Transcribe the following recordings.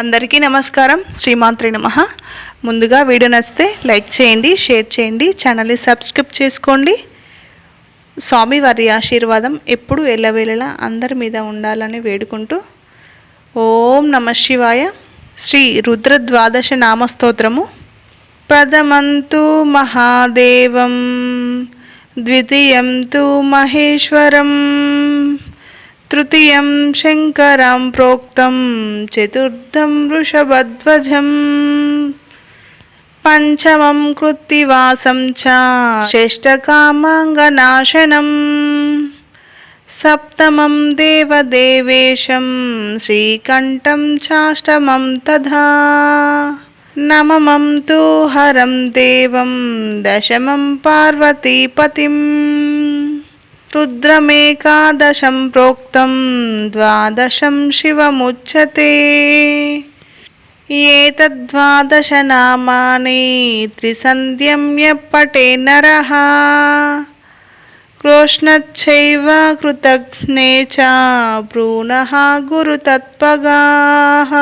అందరికీ నమస్కారం. శ్రీమాంత్రి నమ. ముందుగా వీడియో నచ్చితే లైక్ చేయండి షేర్ చేయండి ఛానల్ని సబ్స్క్రైబ్ చేసుకోండి. స్వామి వారి ఆశీర్వాదం ఎప్పుడు ఎల్లవేళలా అందరి మీద ఉండాలని వేడుకుంటూ ఓం నమ శివాయ. శ్రీ రుద్రద్వాదశ నామస్తోత్రము. ప్రథమంతు మహాదేవం ద్వితీయం తు మహేశ్వరం. తృతీయం శంకరం ప్రోక్తం చతుర్థం వృషభధ్వజం పంచమం కృత్తివాసం చ షష్టకామాంగనాశనం సప్తమం దేవదేవేశం శ్రీకంఠం చాష్టమం తథా నమమం తు హరం దేవం దశమం పార్వతీపతిం రుద్రమేకాదశం ప్రోక్తం ద్వాదశం శివముచ్యతే ఏతద్వాదశ నామాని త్రిసంధ్యం యప్పటే నరः క్రోష్ణచ్చైవ కృతఘ్నే చ భ్రూణः గురుతత్పగాः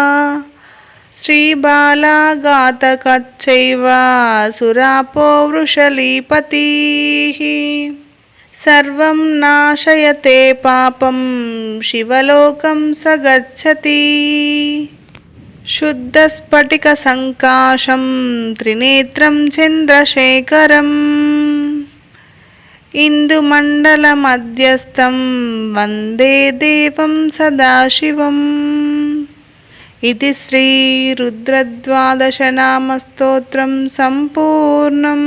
శ్రీబాలాఘాతకచ్చైవ సురాపో వృషలీపతిः సర్వం నాశయతే పాపం శివలోకం స గచ్చతి శుద్ధస్ఫటికసంకాశం త్రినేత్రం చంద్రశేఖరం. ఇందుమండలమధ్యస్థం వందే దేవం సదాశివం. ఇది శ్రీ రుద్రద్వాదశనామస్తోత్రం సంపూర్ణం.